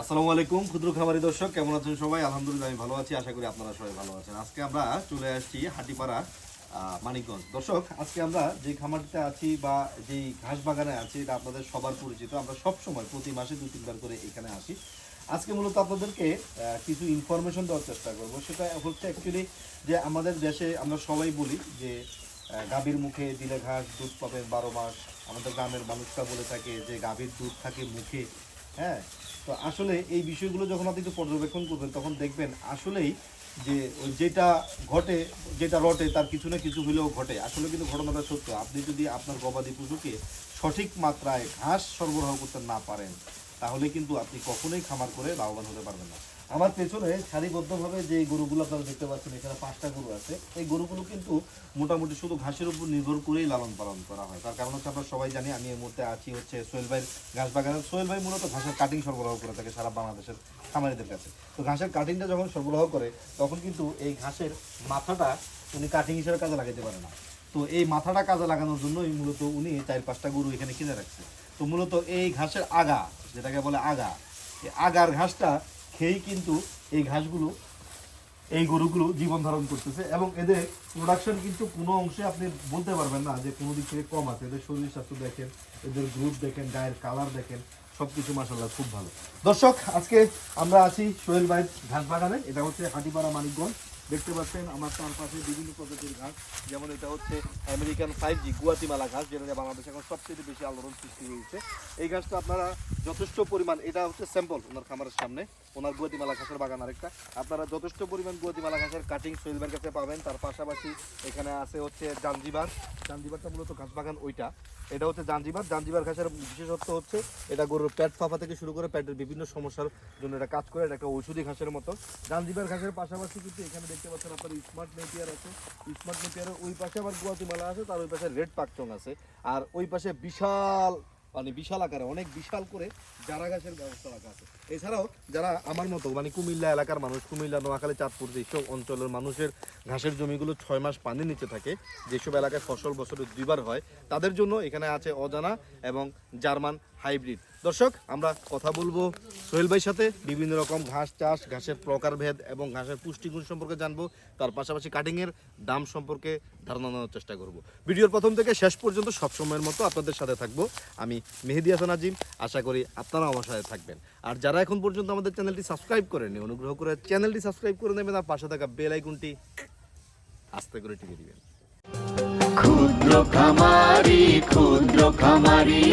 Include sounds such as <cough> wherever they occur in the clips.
আসসালামু আলাইকুম, ক্ষুদ্র খামারি দর্শক, কেমন আছেন সবাই? আলহামদুলিল্লাহ আমি ভালো আছি, আশা করি আপনারা সবাই ভালো আছেন। আজকে আমরা চলে আসছি হাটিপাড়া মানিকগঞ্জ। দর্শক, আজকে আমরা যে খামারটিতে আছি বা যেই ঘাস বাগানে আছি, এটা আপনাদের সবার পরিচিত। আমরা সব সময় প্রতি মাসে দু তিনবার করে এখানে আসি। আজকে মূলত আপনাদেরকে কিছু ইনফরমেশন দেওয়ার চেষ্টা করব। সেটা হচ্ছে অ্যাকচুয়ালি যে আমাদের দেশে আমরা সবাই বলি যে গাভীর মুখে দিলে ঘাস, দুধ পাবেন বারো মাস। আমাদের গ্রামের মানুষরা বলে থাকে যে, গাভীর দুধ থাকে মুখে। হ্যাঁ? তো আসলে এই বিষয়গুলো যখন আপনি একটু পর্যবেক্ষণ করবেন, তখন দেখবেন আসলেই যে ওই যেটা ঘটে, যেটা রটে তার কিছু না কিছু হলেও ঘটে। আসলে কিন্তু ঘটনাটা সত্য। আপনি যদি আপনার গবাদি পশুকে সঠিক মাত্রায় ঘাস সরবরাহ করতে না পারেন, তাহলে কিন্তু আপনি কখনোই খামার করে লাভবান হতে পারবেন না। আমার পেছনে সারিবদ্ধভাবে যে গরুগুলো আপনারা দেখতে পাচ্ছেন, এখানে পাঁচটা গরু আছে। এই গরুগুলো কিন্তু মোটামুটি শুধু ঘাসের উপর নির্ভর করেই লালন পালন করা হয়। তার কারণ হচ্ছে আমরা সবাই জানি, আমি এই মুহূর্তে আছি হচ্ছে সোহেল ভাইয়ের ঘাস বাগানে। সোহেল ভাই মূলত ঘাসের কাটিং সরবরাহ করে থাকে সারা বাংলাদেশের খামারিদের কাছে। তো ঘাসের কাটিংটা যখন সরবরাহ করে, তখন কিন্তু এই ঘাসের মাথাটা উনি কাটিং হিসেবে কাজে লাগাতে পারে না। তো এই মাথাটা কাজে লাগানোর জন্যই মূলত উনি চার পাঁচটা গরু এখানে কিনে রাখছে। তো মূলত এই ঘাসের আগা, যেটাকে বলে আগা, এই আগার ঘাসটা খেয়েই কিন্তু এই ঘাসগুলো, এই গরুগুলো জীবন ধারণ করতেছে এবং এদের প্রোডাকশন কিন্তু কোনো অংশে আপনি বলতে পারবেন না যে কোনো দিক থেকে কম আছে। এদের শরীর স্বাস্থ্য দেখেন, এদের গ্রুপ দেখেন, গায়ের কালার দেখেন সব কিছু মাসাল্লাহ খুব ভালো। দর্শক, আজকে আমরা আছি সোহেল ভাই ঘাস বাগানে এটা হচ্ছে হাটিপাড়া মানিকগঞ্জ। দেখতে পাচ্ছেন আমার তার পাশে বিভিন্ন প্রজাতির ঘাস। যেমন এটা হচ্ছে আমেরিকান ফাইভ জি গুয়াতিমালা ঘাস, যেটা বাংলাদেশে এখন সবচেয়ে বেশি আলোড়ন সৃষ্টি হয়েছে। এই ঘাসটা আপনারা যথেষ্ট পরিমাণ, এটা হচ্ছে স্যাম্পল ওনার খামারের সামনে, ওনার গুয়াতিমালা ঘাসের বাগান আরেকটা। আপনারা যথেষ্ট পরিমাণ গুয়াতিমালা ঘাসের কাটিং সোহেলবার কাছে পাবেন, তার পাশাপাশি এখানে আছে হচ্ছে জাঞ্জিবার জাঞ্জিবারটা মূলত ঘাস বাগান ওইটা। এটা হচ্ছে জাঞ্জিবার জাঞ্জিবার ঘাসের বিশেষত্ব হচ্ছে, এটা গরুর প্যাট ফাফা থেকে শুরু করে পেটের বিভিন্ন সমস্যার জন্য এটা কাজ করে, এটা একটা ঔষধি ঘাসের মতো। জাঞ্জিবার ঘাসের পাশাপাশি কিন্তু এখানে দেখতে পাচ্ছেন আপনার স্মার্ট নেপিয়ার আছে। স্মার্ট নেপিয়ারের ওই পাশে আবার গুয়াতিমালা আছে, তার ওই পাশে রেড পাকচং আছে। আর ওই পাশে বিশাল মানে বিশাল আকারে, অনেক বিশাল করে জারা গাছের ব্যবস্থা রাখা আছে। এছাড়াও যারা আমার মতো মানে কুমিল্লা এলাকার মানুষ, কুমিল্লা, নোয়াখালী, চাঁদপুর যেসব অঞ্চলের মানুষের ঘাসের জমিগুলো ছয় মাস পানির নিচে থাকে, যেসব এলাকায় ফসল বছরে দুইবার হয়, তাদের জন্য এখানে আছে অজানা এবং জার্মান হাইব্রিড। দর্শক, আমরা কথা বলব সোহেল ভাইয়ের সাথে। বিভিন্ন রকম ঘাস চাষ, ঘাসের প্রকারভেদ এবং ঘাসের পুষ্টিগুণ সম্পর্কে জানব। তার পাশাপাশি কাটিংয়ের দাম সম্পর্কে ধারণা নেওয়ার চেষ্টা করব। ভিডিওর প্রথম থেকে শেষ পর্যন্ত সবসময়ের মতো আপনাদের সাথে থাকব। আমি মেহেদি হাসান আজিম, আশা করি আপনারা আমার সাথে থাকবেন। আর যারা এখন পর্যন্ত আমাদের চ্যানেলটি সাবস্ক্রাইব করেনি অনুগ্রহ করে চ্যানেলটি সাবস্ক্রাইব করে নেবেন আর পাশে থাকা বেল আইকনটি আস্তে করে টিপে দিবেন। ক্ষুদ্র খামারি ক্ষুদ্র খামারি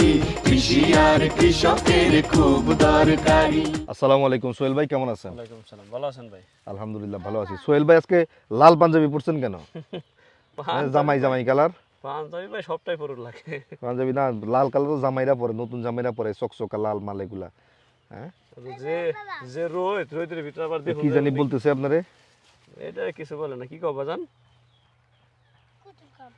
কৃষি আর কৃষকের খুব দরকারি। আসসালামু আলাইকুম সোহেল ভাই কেমন আছেন? ওয়ালাইকুম সালাম ভালো আছেন ভাই? আলহামদুলিল্লাহ ভালো আছি। সোহেল ভাই আজকে লাল পাঞ্জাবি পরছেন কেন? <laughs> জামাই জামাই কালার? পাঞ্জাবি ভাই সবটাই পরুর লাগে। <laughs> পাঞ্জাবি না লাল কালার তো জামাইরা পরে নতুন জামাইরা পরে চকচকা লাল মাল এগুলা। হ্যাঁ? যে যে রোদ রোদের ভিতরে আবার দেখুন কি জানি বলতেছে আপনারে? এটা কিছু বলে না কি কবা জান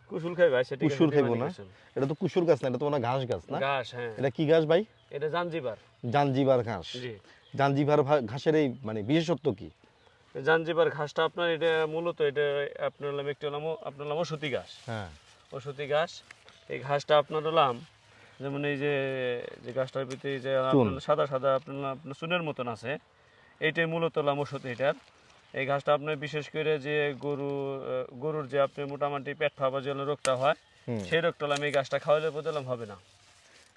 কুসুল খাই ভাই সেটা খাইবো না? এটা তো কুসুর গাছ না এটা তো মনে ঘাস গাছ না? ঘাস হ্যাঁ। এটা কি ঘাস ভাই? এটা জাঞ্জিবার। জাঞ্জিবার ঘাস। জি। জাঞ্জিবার ঘাসের এই মানে বিশেষত্ব কি? জাঞ্জিবার ঘাসটা আপনার এটা মূলত এটা আপনার একটি হলাম আপনার ওষুধি ঘাস। হ্যাঁ। ওষুধি ঘাস। এই ঘাসটা আপনার হলাম যেমন এই যে যে গাছটার ভিতরে যে সাদা সাদা আপনার চুনের মতন আছে। এইটাই মূলত হলাম ওষুধ এটার। এই ঘাসটা আপনার বিশেষ করে যে গরু গরুর যে আপনি মোটামুটি পেট ফাঁপা যে রোগটা হয় সেই রোগটা হলাম এই গাছটা খাওয়ালে বদলাম হবে না।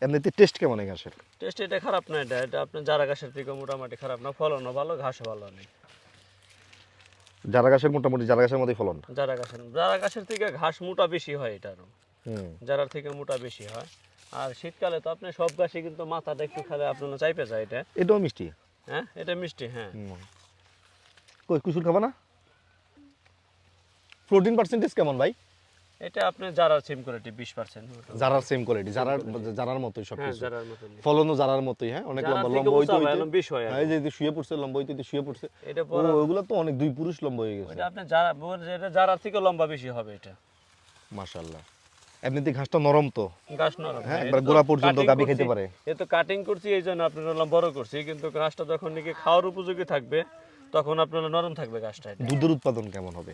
এমনিতে টেস্ট কেমন এই ঘাসের? টেস্ট এটা খারাপ না এটা এটা আপনার যারা ঘাসের থেকে মোটামুটি খারাপ না ফলনও ভালো ঘাসও ভালো নেই। যারা ঘাসের মোটামুটি যারা ঘাসের মতোই ফলন? যারা ঘাসের যারা ঘাসের থেকে ঘাস মোটা বেশি হয় এটারও যারার থেকে মোটা বেশি হয়। আর শীতকালে তো আপনি সব গাছে কিন্তু মাথাটা একটু খেলে আপনার চাইপে যায় এটা। এটাও মিষ্টি? হ্যাঁ এটা মিষ্টি হ্যাঁ। কই কুসুর খাবা না? প্রোটিন পার্সেন্টেজ কেমন ভাই? এটা আপনি যারা সিম কোয়ালিটি বিশ পার্সেন্ট জারার সেম কোয়ালিটি জারার জারার মতোই সব হ্যাঁ কিছু মতন ফলনও জারার মতোই হ্যাঁ? অনেক লম্বা লম্বা হইতে হয়, হইতে। হয় হ্যাঁ এই যে শুয়ে পড়ছে লম্বা হইতে শুয়ে পড়ছে। এটা ওগুলো তো অনেক দুই পুরুষ লম্বা হয়ে গেছে। এটা আপনি বলছে এটা যারার থেকে লম্বা বেশি হবে এটা। মাশাআল্লাহ। এমনিতে ঘাসটা নরম তো। গাছ নরম হ্যাঁ, একবার গোড়া পর্যন্ত গাভী খেতে পারে। এ তো কাটিং করছি এই জন্য আপনার হলাম বড় করছি কিন্তু গাছটা যখন নাকি খাওয়ার উপযোগী থাকবে তখন আপনার নরম থাকবে গাছটা দুধের উৎপাদন কেমন হবে?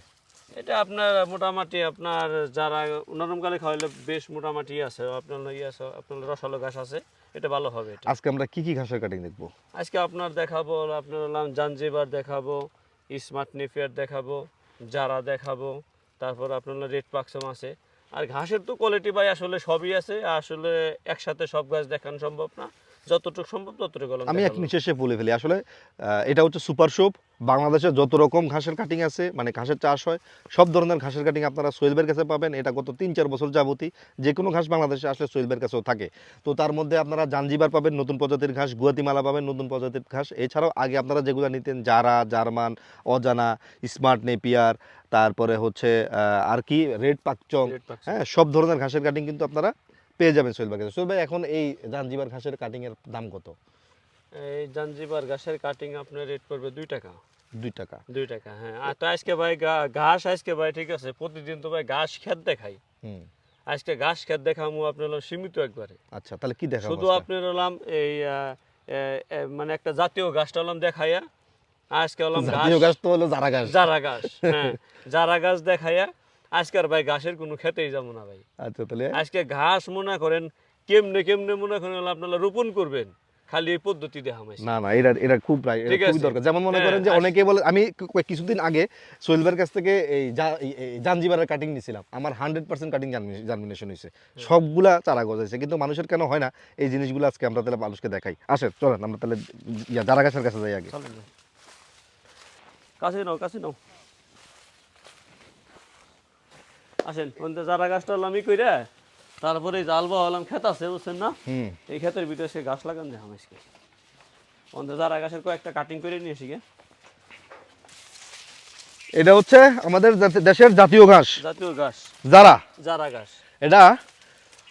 এটা আপনার মোটামুটি আপনার যারা নরমকালে খাওয়াইলে বেশ মোটামুটি আছে আপনার ইয়ে আছে আপনার রসালো ঘাস আছে এটা ভালো হবে আজকে আমরা কি কি ঘাসের কাটিং দেখব? আজকে আপনার দেখাবো আপনার হলাম জাঞ্জিবার দেখাবো স্মার্ট নেফিয়ার দেখাবো জারা দেখাবো তারপর আপনার রেড পাকসম আছে। আর ঘাসের তো কোয়ালিটি ভাই আসলে সবই আছে আসলে একসাথে সব গাছ দেখানো সম্ভব না। যতটুকু সম্ভব ততটুকু আমি এক। নিঃশেষে বলে ফেলি আসলে এটা হচ্ছে সুপার শপ বাংলাদেশে যত রকম ঘাসের কাটিং আছে মানে ঘাসের চাষ হয় সব ধরনের ঘাসের কাটিং আপনারা সোহেলবের কাছে পাবেন এটা গত তিন চার বছর যাবতই যে কোনো ঘাস বাংলাদেশে আসলে সোহেলবের কাছেও থাকে তো তার মধ্যে আপনারা জাঞ্জিবার পাবেন নতুন প্রজাতির ঘাস গুয়াতিমালা পাবেন নতুন প্রজাতির ঘাস এছাড়াও আগে আপনারা যেগুলো নিতেন জারা জার্মান অজানা স্মার্ট নেপিয়ার তারপরে হচ্ছে আর কি রেড পাকচং। হ্যাঁ সব ধরনের ঘাসের কাটিং কিন্তু আপনারা পেয়ে যাবেন সোহেলবার কাছে সোহেল ভাই এখন এই জাঞ্জিবার ঘাসের কাটিং এর দাম কত? এই জাঞ্জিবার ঘাসের কাটিং আপনার রেট পড়বে দুই টাকা। দুই টাকা। দুই টাকা হ্যাঁ। আর তো আজকে ভাই ঘাস আজকে ভাই ঠিক আছে প্রতিদিন তো ভাই ঘাস খেত দেখাই। হুম। আজকে ঘাস খেত দেখামু আপনার হলো সীমিত একবারে। আচ্ছা তাহলে কি দেখা শুধু আপনার হলাম এই মানে একটা জাতীয় গাছটা হলাম দেখাইয়া আজকে হলাম জাতীয় ঘাস। গাছ তো হলো জারা গাছ জারা গাছ হ্যাঁ। <laughs> জারা গাছ দেখাইয়া আজকে ভাই ঘাসের কোনো খেতেই যাব না ভাই। আচ্ছা তাহলে? আজকে ঘাস মনে করেন কেমনে কেমনে মনে করেন আপনারা রোপণ করবেন খালি এই পদ্ধতি দেখা মাইছে না না এটা এটা খুব খুবই দরকার। যেমন মনে হ্যাঁ, করেন যে অনেকে বলে আমি কিছুদিন আগে সোহেলবার কাছ থেকে এই জাঞ্জিবারের কাটিং নিছিলাম। আমার হান্ড্রেড পার্সেন্ট কাটিং জার্মিনেশন হয়েছে সবগুলা চারা গজাইছে। কিন্তু মানুষের কেন হয় না এই জিনিসগুলো আজকে আমরা তাহলে মানুষকে দেখাই। আসেন চলেন আমরা তাহলে জারা গাছের কাছে যাই আগে। কাছে নাও কাছে নাও। আসেন ওনতে জারা গাছটা ই কইরা তারপরে জাল বা হলাম খেত আছে বুঝছেন না? এই ক্ষেতের ভিতরে সে গাছ লাগান যায় হামেশকে অন্ধ জারা গাছের কয়েকটা কাটিং করে নিয়ে এসি এটা হচ্ছে আমাদের দেশের জাতীয় ঘাস। জাতীয় গাছ জারা জারা গাছ এটা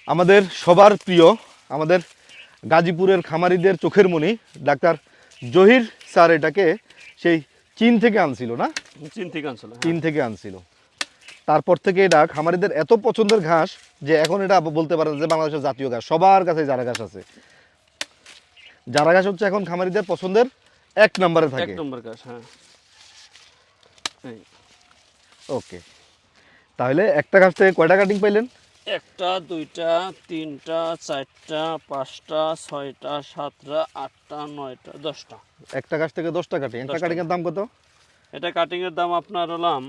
আমাদের সবার প্রিয় আমাদের গাজীপুরের খামারিদের চোখের মণি ডাক্তার জহির স্যার এটাকে সেই চীন থেকে আনছিল না? চীন থেকে আনছিল চীন থেকে আনছিল। তারপর থেকে এটা খামারিদের এত পছন্দের ঘাস যে এখন এটা বলতে পারেন যে বাংলাদেশের জাতীয় ঘাস। সবার কাছে জারা ঘাস আছে। জারা ঘাস হচ্ছে এখন খামারিদের পছন্দের এক নম্বরে এক থাকে নম্বর গাছ হ্যাঁ। ওকে। তাহলে একটা ঘাস থেকে কয়টা কাটিং পাইলেন? একটা দুইটা তিনটা চারটা পাঁচটা ছয়টা সাতটা আটটা নয়টা দশটা। একটা গাছ থেকে দশটা কাটিং। একটা দশটা। কাটিং এর দাম কত? এটা কাটিং এর দাম আপনার হলাম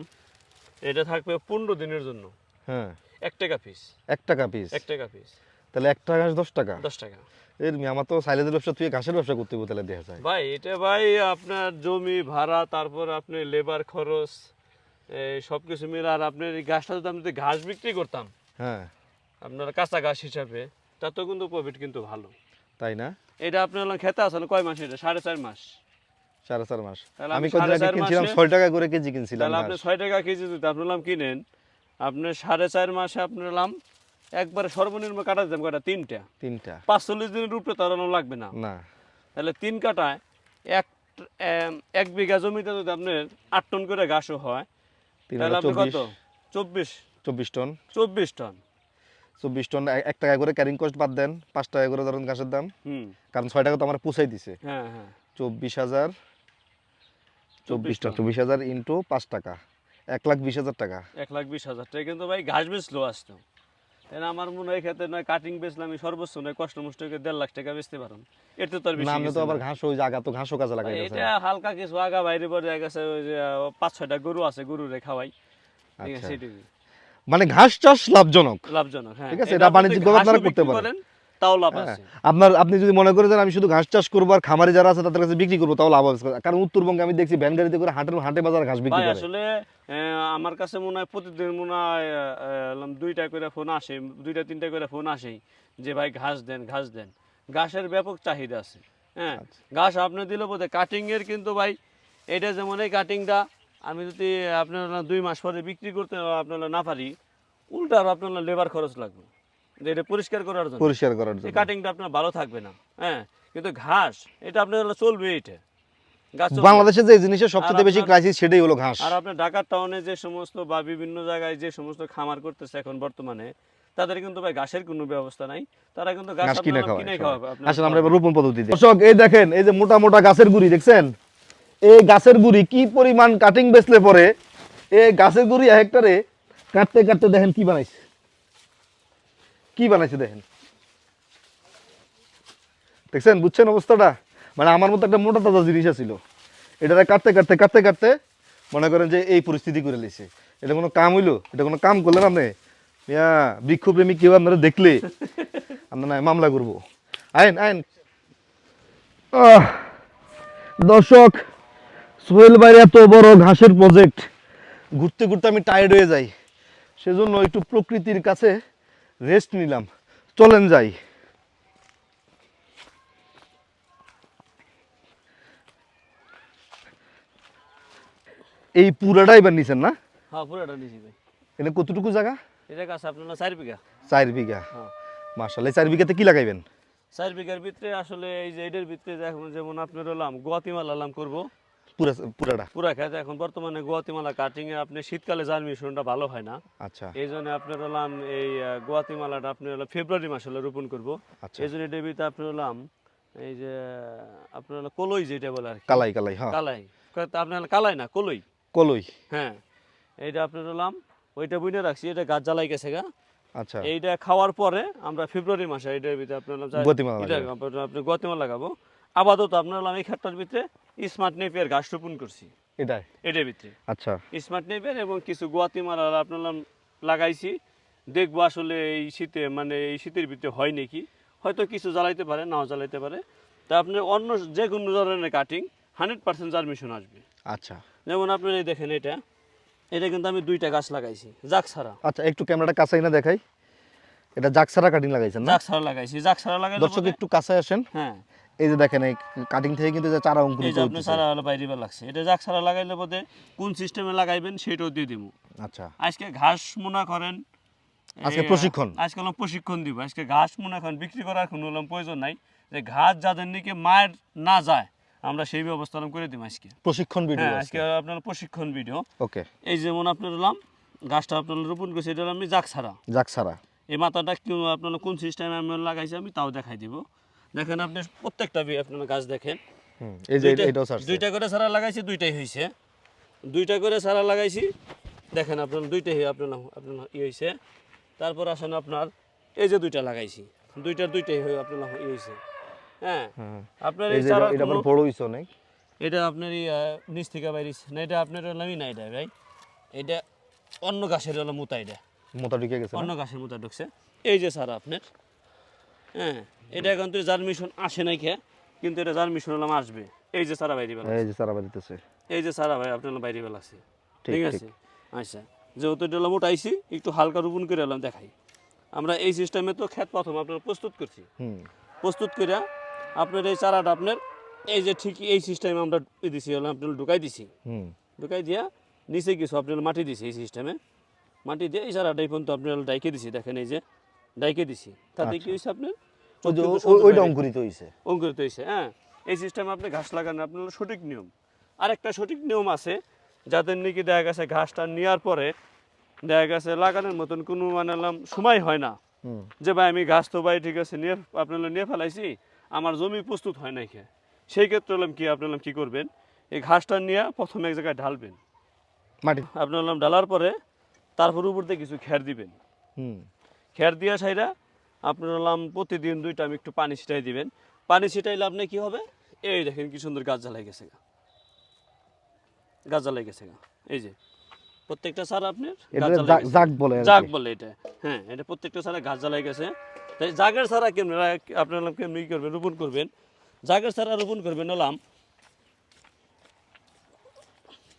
এটা থাকবে পনেরো দিনের জন্য। হ্যাঁ। এক টাকা পিস এক টাকা পিস এক টাকা পিস তাহলে একটা ঘাস দশ টাকা? দশ টাকা। এর আমার তো সাইলেজের ব্যবসা তুই ঘাসের ব্যবসা করতে তাহলে দেখা যায়। ভাই এটা ভাই আপনার জমি ভাড়া তারপর আপনি লেবার খরচ এই সব কিছু মিলে আর আপনার এই গাছটা যদি আমি যদি ঘাস বিক্রি করতাম হ্যাঁ। আপনার কাঁচা ঘাস হিসাবে তাতেও কিন্তু প্রফিট কিন্তু ভালো। তাই না? এটা আপনার খেতে আসলে কয় মাস এটা? সাড়ে চার মাস। সাড়ে চার মাস। আমি আগে চার কিনছিলাম? ছয় টাকা করে কেজি কিনছিলাম তাহলে আপনি ছয় টাকা কেজি যদি আপনি হলাম কিনেন। আপনার সাড়ে চার মাসে আপনার হলাম একবারে সর্বনিম্ন কাটা দিতাম কাটা তিনটা। তিনটা। পাঁচচল্লিশ দিনের উপরে তাড়ানো লাগবে না। না। তাহলে তিন কাটায় এক এক বিঘা জমিতে যদি আপনার আট টন করে ঘাসও হয় তাহলে আপনি চব্বিশ। কত? চব্বিশ। চব্বিশ টন। চব্বিশ টন। চব্বিশ টন এক- এক টাকা করে ক্যারিং কস্ট বাদ দেন পাঁচ টাকা করে ধরুন ঘাসের দাম। কারণ ছয় টাকা তো আমার পুষাই দিছে। হ্যাঁ হ্যাঁ। চব্বিশ হাজার চব্বিশ হাজার ইন্টু পাঁচ টাকা। এক লাখ বিশ হাজার টাকা। এক লাখ বিশ হাজার টাকা। কিন্তু ভাই ঘাস বেচলো আসতো। তাই আমার মনে হয় ক্ষেত্রে নয় কাটিং বেচলে আমি সর্বোচ্চ নয় কষ্ট মষ্ট করে দেড় লাখ টাকা বেচতে পারো এর তো বেশি তো আবার ঘাস ওই জায়গা তো ঘাসও কাজে লাগাই এটা হালকা কিছু আগা বাইরে পরে গেছে ওই যে পাঁচ ছয়টা গরু আছে গরু রে খাওয়াই। ঠিক আচ্ছা। আছে মানে ঘাস চাষ লাভজনক। লাভজনক হ্যাঁ। ঠিক আছে, এটা বাণিজ্যিকভাবে আপনারা করতে পারেন। তাও লাভ হ্যাঁ। আছে। আপনার আপনি যদি মনে করেন আমি শুধু ঘাস চাষ করব আর খামারি যারা আছে তাদের কাছে বিক্রি করব তাও লাভ হবে কারণ উত্তরবঙ্গে আমি দেখছি ভ্যান গাড়িতে করে হাটের হাটে বাজার ঘাস বিক্রি করে। আসলে আমার কাছে মনে হয় প্রতিদিন মনে হয় দুইটা করে ফোন আসে দুইটা তিনটা করে ফোন আসেই যে ভাই ঘাস দেন ঘাস দেন। ঘাসের ব্যাপক চাহিদা আছে হ্যাঁ? আচ্ছা। ঘাস আপনি দিলে বোধ কাটিং এর কিন্তু ভাই এটা যেমন এই কাটিংটা আমি যদি আপনার দুই মাস পরে বিক্রি করতে আপনার না পারি উল্টা আর আপনার লেবার খরচ লাগবে। এটা পরিষ্কার করার জন্য। পরিষ্কার করার জন্য। কাটিংটা আপনার ভালো থাকবে না হ্যাঁ? কিন্তু ঘাস এটা আপনার চলবে এটা। বাংলাদেশে যে জিনিসের সবচেয়ে বেশি ক্রাইসিস সেটাই হলো ঘাস। আর আপনার ঢাকার টাউনে যে সমস্ত বা বিভিন্ন জায়গায় যে সমস্ত খামার করতেছে এখন বর্তমানে তাদের কিন্তু ভাই ঘাসের কোনো ব্যবস্থা নাই। তারা কিন্তু ঘাস কিনে। খাওয়াবে আসলে আমরা এবার রোপণ পদ্ধতিতে। দর্শক এই দেখেন এই যে মোটা মোটা গাছের গুড়ি দেখছেন? এই গাছের গুড়ি কি পরিমাণ কাটিং বেচলে পরে এই গাছের গুড়ি এক হেক্টরে কাটতে কাটতে দেখেন কি বানাইছে। কি বানাইছে দেখেন? দেখছেন? বুঝছেন অবস্থাটা? মানে আমার মতো একটা মোটা তাজা জিনিস ছিল এটা কাটতে কাটতে কাটতে কাটতে মনে করেন যে এই পরিস্থিতি করে লিছে। এটা কোনো কাম হইল? এটা কোনো কাম করলেন আপনি? মিয়া বৃক্ষপ্রেমী কেউ আপনারা দেখলে? আমরা না মামলা করব। আইন আইন। দর্শক, সোহেল বাইরে এত বড় ঘাসের প্রজেক্ট ঘুরতে ঘুরতে আমি টায়ার্ড হয়ে যাই। সেজন্য একটু প্রকৃতির কাছে রেস্ট নিলাম। চলেন যাই। এই পুরাটা এবার নিছেন না? হ্যাঁ পুরাটা নিছি ভাই। এটা কতটুকু জায়গা? এটা গাছ আপনার চার বিঘা। চার বিঘা? হ্যাঁ। মার্শাল এই চার বিঘাতে কি লাগাইবেন? চার বিঘার ভিতরে আসলে এই যে এটার ভিতরে যেমন যেমন আপনার হলাম গোয়াতিমালা লাম করব। পুরা পুরাটা? পুরা খেতে এখন বর্তমানে গোয়াতিমালা কাটিং এ আপনি শীতকালে জার্মিনেশনটা ভালো হয় না। আচ্ছা। এই জন্য আপনার হলাম এই গোয়াতিমালাটা আপনি হলো ফেব্রুয়ারি মাসে হলো রোপণ করব। আচ্ছা। এই জন্য এটার আপনার হলাম এই যে আপনার হলো কলই যেটা বলে আর কালাই কালাই হ্যাঁ। কালাই। আপনার কালাই না কলই? কলই। হ্যাঁ। এইটা আপনার হলাম ওইটা বুনে রাখছি এটা গাছ জ্বালাই গেছে গা। আচ্ছা। এইটা খাওয়ার পরে আমরা ফেব্রুয়ারি মাসে এইটার ভিতরে আপনার আপনি গোয়াতিমালা লাগাবো। আপাতত আপনার হলাম এই ভিতরে স্মার্ট নেপিয়ার ঘাস রোপণ করছি। এটাই? এটার ভিতরে। আচ্ছা। স্মার্ট নেপিয়ার এবং কিছু গোয়াতিমালা আপনার লাগাইছি। দেখব আসলে এই শীতে মানে এই শীতের ভিতরে হয় নাকি? হয়তো কিছু জ্বালাইতে পারে নাও জ্বালাইতে পারে। তা অন্য যে কোনো ধরনের কাটিং হান্ড্রেড পার্সেন্ট জার্মিশন আসবে। আচ্ছা। যেমন আপনার এই দেখেন এটা। এটা কিন্তু আমি দুইটা গাছ লাগাইছি জাক ছাড়া। আচ্ছা একটু ক্যামেরাটা কাছাই না দেখাই। এটা জাকসারা কাটিং লাগাইছেন জাক ছাড়া লাগাইছি জাক ছাড়া লাগাইলে দর্শক একটু কাছে আসেন। হ্যাঁ। এই যে দেখেন এই কাটিং থেকে কিন্তু যে চারা এই অঙ্কুরিত যে আপনি সারা হলো বাইরে লাগছে। এটা জাক ছাড়া লাগাইলে বোধে কোন সিস্টেমে লাগাইবেন সেটাও দিয়ে দিব আচ্ছা। আজকে ঘাস মনে করেন আজকে প্রশিক্ষণ। আজকে হলাম প্রশিক্ষণ দিব। আজকে ঘাস মনে করেন বিক্রি করার কোনো হলাম প্রয়োজন নাই। যে ঘাস যাদের নিকে মায়ের না যায় আমরা সেই ব্যবস্থা করে দিব আজকে। প্রশিক্ষণ ভিডিও হ্যাঁ আজকে। আপনার প্রশিক্ষণ ভিডিও ওকে। এই যেমন আপনার হলাম গাছটা আপনার রোপণ করছে এটা হলাম আমি জাক ছাড়া। জাকসারা এই মাথাটা কি আপনার কোন সিস্টেমে আমি লাগাইছি আমি তাও দেখাই দিব। দেখেন আপনি প্রত্যেকটা বি- আপনার গাছ দেখেন। এই যে দুইটা- দুইটা করে সারা লাগাইছি দুইটাই হয়েছে দুইটা করে সারা লাগাইছি। দেখেন আপনার দুইটাই আপনার আপনার ই হয়েছে তারপর আসেন আপনার এই যে দুইটা লাগাইছি। দুইটার দুইটাই হয়ে আপনার ই হয়েছে হ্যাঁ? আপনার এই চারা এটা- বড় হইছে অনেক। এটা আপনার নিচ থেকে বাইরিস না এটা আপনার হলামই না এটা ভাই। এটা অন্য গাছের হলো মুতা এটা। মোটা ঢুকে গেছে অন্য গাছের মতো ঢুকছে। এই যে সারা আপনার। হ্যাঁ। এটা এখন তো জার্মিশন আসে নাই খেয়ে কিন্তু এটা জার্মিশন হলাম আসবে। এই যে সারা বাইরে বেলা এই যে বাড়িতেছে এই যে সারা ভাই আপনার বাইরে বেলা আছে। ঠিক। আছে? আচ্ছা যেহেতু এটা হলাম উঠাইছি একটু হালকা রোপণ করে এলাম দেখাই। আমরা এই সিস্টেমে তো ক্ষেত প্রথম আপনার প্রস্তুত করছি। প্রস্তুত করে আপনার এই চারাটা আপনার এই যে ঠিক এই সিস্টেমে আমরা দিছি হলাম আপনার ঢুকাই দিছি। হুম। ঢুকাই দিয়া নিচে কিছু আপনার মাটি দিছি এই সিস্টেমে মাটি দিয়ে এই চারাটাই পর্যন্ত আপনার ডাইকে দিছি দেখেন এই যে ডাইকে দিছি। তাতে কি হয়েছে আপনার? ওইটা অঙ্কুরিত হইছে। অঙ্কুরিত হয়েছে হ্যাঁ। এই সিস্টেমে আপনি ঘাস লাগানো আপনার সঠিক নিয়ম। আরেকটা সঠিক নিয়ম আছে যাদের নাকি দেখা গেছে ঘাসটা নেওয়ার পরে দেখা গেছে লাগানোর মতন কোনো মানে সময় হয় না। যে ভাই আমি ঘাস তো ভাই ঠিক আছে নিয়ে আপনার নিয়ে ফেলাইছি আমার জমি প্রস্তুত হয় নাই খেয়ে সেই ক্ষেত্রে হলাম কি আপনি হলাম কি করবেন? এই ঘাসটা নিয়ে প্রথমে এক জায়গায় ঢালবেন। মাটি। আপনি হলাম ঢালার পরে তারপর উপর দিয়ে কিছু খের দিবেন। হুম। খের দিয়া সাইরা আপনার হলাম প্রতিদিন দুইটা আমি একটু পানি ছিটাই দিবেন। পানি ছিটাইলে আপনি কি হবে? এই দেখেন কি সুন্দর গাছ জ্বালাই গেছে গা। গাছ জ্বালাই গেছে গা। এই যে প্রত্যেকটা সার আপনার জাগ- বলে জাগ বলে এটা। হ্যাঁ এটা প্রত্যেকটা সারা গাছ জ্বালাই গেছে। তাই জাগের সারা কেমন আপনার কেমনি করবেন? রোপণ করবেন। জাগের সারা রোপণ করবেন হলাম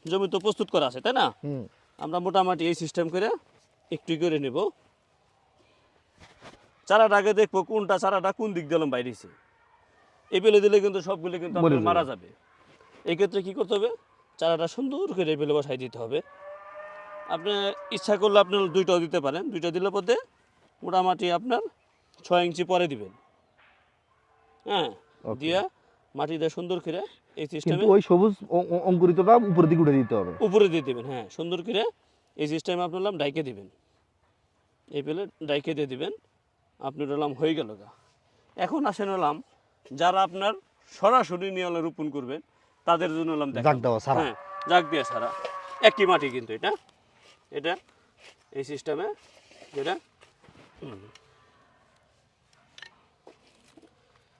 জমি তো প্রস্তুত করা আছে তাই না? আমরা মোটামুটি এই সিস্টেম করে একটু করে নেব। চারাটা আগে দেখব কোনটা চারাটা কোন দিক দিলাম বাইরেছে এই বেলে দিলে কিন্তু সবগুলো কিন্তু আপনার মারা যাবে। এক্ষেত্রে ক্ষেত্রে কি করতে হবে? চারাটা সুন্দর করে বেলে বসাই দিতে হবে। আপনি ইচ্ছা করলে আপনি দুইটাও দিতে পারেন। দুইটা দিলে পথে মোটামুটি আপনার ছয় ইঞ্চি পরে দিবেন। হ্যাঁ. দিয়া মাটি দিয়ে সুন্দর করে এই সিস্টেমে ওই সবুজ অঙ্কুরিতটা উপরের দিকে উঠে দিতে হবে। উপরে দিয়ে দেবেন হ্যাঁ সুন্দর করে এই সিস্টেমে আপনি হলাম ডাইকে দিবেন। এই পেলে ডাইকে দিয়ে দিবেন। আপনি হলাম হয়ে গেল গা। এখন আসেন হলাম যারা আপনার সরাসরি নিয়ে হলে রোপণ করবেন তাদের জন্য হলাম জাগ দেওয়া ছাড়া। হ্যাঁ জাগ দিয়ে ছাড়া একই মাটি কিন্তু এটা। এটা এই সিস্টেমে যেটা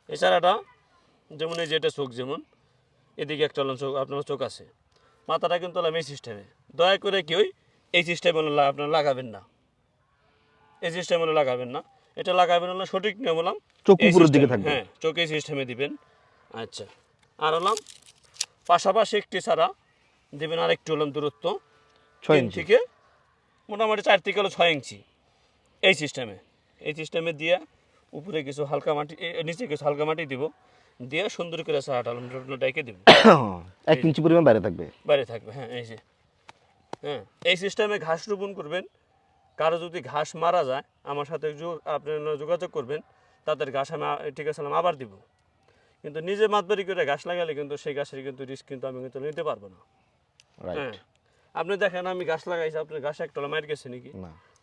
চারাটা যেমন এই যে এটা চোখ যেমন এদিকে একটা হলাম চোখ আপনার চোখ আছে। মাথাটা কিন্তু হলাম এই সিস্টেমে দয়া করে কেউই এই সিস্টেমে আপনার লাগাবেন না। এই সিস্টেমে লাগাবেন না। এটা লাগাবেন হলো সঠিক নিয়ম হলাম। চোখ উপরের দিকে থাকবে। হ্যাঁ চোখে সিস্টেমে দিবেন। আচ্ছা আর হলাম পাশাপাশি একটি ছাড়া দিবেন আর একটু হলাম দূরত্ব। ছয় ইঞ্চি। থেকে মোটামুটি চার থেকে হলো ছয় ইঞ্চি এই সিস্টেমে এই সিস্টেমে দিয়ে উপরে কিছু হালকা মাটি নিচে কিছু হালকা মাটি দিব। দিয়ে সুন্দর করে চারাটা ডাইকে দিব এক ইঞ্চি পরিমাণ বাইরে থাকবে। বাইরে থাকবে হ্যাঁ এই যে হ্যাঁ এই সিস্টেমে ঘাস রোপণ করবেন। কারও যদি ঘাস মারা যায় আমার সাথে যোগ- আপনারা যোগাযোগ করবেন তাদের ঘাস আমি আছে আমি আবার দিব। কিন্তু নিজে মাতবারি করে ঘাস লাগালে কিন্তু সেই ঘাসের কিন্তু রিস্ক কিন্তু আমি কিন্তু নিতে পারব না। হ্যাঁ। আপনি দেখেন আমি ঘাস লাগাইছি আপনার ঘাস একটা মার গেছে নাকি?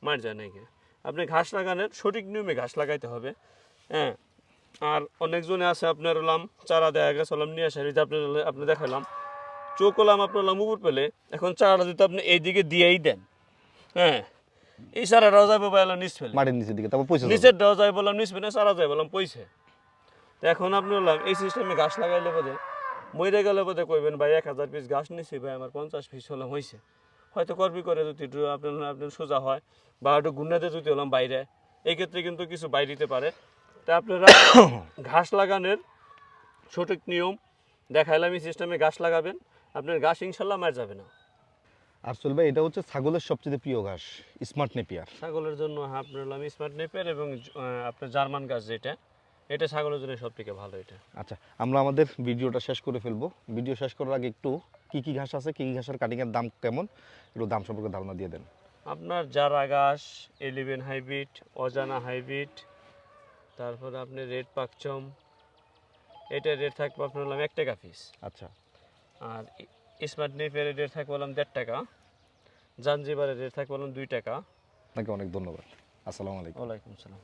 মার যায় নাকি? আপনি ঘাস লাগানোর সঠিক নিয়মে ঘাস লাগাইতে হবে। হ্যাঁ। আর অনেকজনে আছে আপনার হলাম চারা দেয়া গেছে হলাম নিয়ে আসে এই যে আপনি আপনি দেখালাম। চোখ হলাম আপনার হলাম উপর পেলে এখন চারা যদি আপনি এইদিকে দিয়েই দেন হ্যাঁ এই চারাটাও যাবে বা নিচ ফেলে। মাটির নিচের দিকে তারপর পয়সা নিচের যায় বললাম নিচ ফেলে চারা যায় বললাম পয়সা। তো এখন আপনি হলাম এই সিস্টেমে ঘাস লাগাইলে বোধে মরে গেলে বোধে কইবেন ভাই এক হাজার পিস ঘাস নিছি ভাই আমার পঞ্চাশ পিস হলাম হয়েছে হয়তো করবি করে যদি একটু আপনার আপনার সোজা হয় বা একটু গুন্নাতে যদি হলাম বাইরে। এই ক্ষেত্রে কিন্তু কিছু বাইরে দিতে পারে। তা আপনারা <coughs> ঘাস লাগানোর সঠিক নিয়ম দেখাইলাম এই সিস্টেমে ঘাস লাগাবেন। আপনার ঘাস ইনশাল্লাহ মার যাবে না। আর চলবে এটা হচ্ছে ছাগলের সবচেয়ে প্রিয় ঘাস স্মার্ট নেপিয়ার। ছাগলের জন্য আপনার হলাম স্মার্ট নেপের এবং আপনার জার্মান গাছ যেটা এটা ছাগলের জন্য সব থেকে ভালো এটা। আচ্ছা আমরা আমাদের ভিডিওটা শেষ করে ফেলব। ভিডিও শেষ করার আগে একটু কি কি ঘাস আছে কি কি ঘাসের কাটিংয়ের দাম কেমন একটু দাম সম্পর্কে ধারণা দিয়ে দেন। আপনার জারা ঘাস এলিভেন হাইব্রিড অজানা হাইব্রিড তারপরে আপনি রেড পাকচম এটা রেট থাকবে আপনার হলাম এক টাকা পিস আচ্ছা। আর স্মার্ট নেপের রেট থাকবে বললাম দেড় টাকা। জাঞ্জিবারের রেট থাকবে বলুন দুই টাকা। আপনাকে অনেক ধন্যবাদ। আসসালামু আলাইকুম। ওয়ালাইকুম সালাম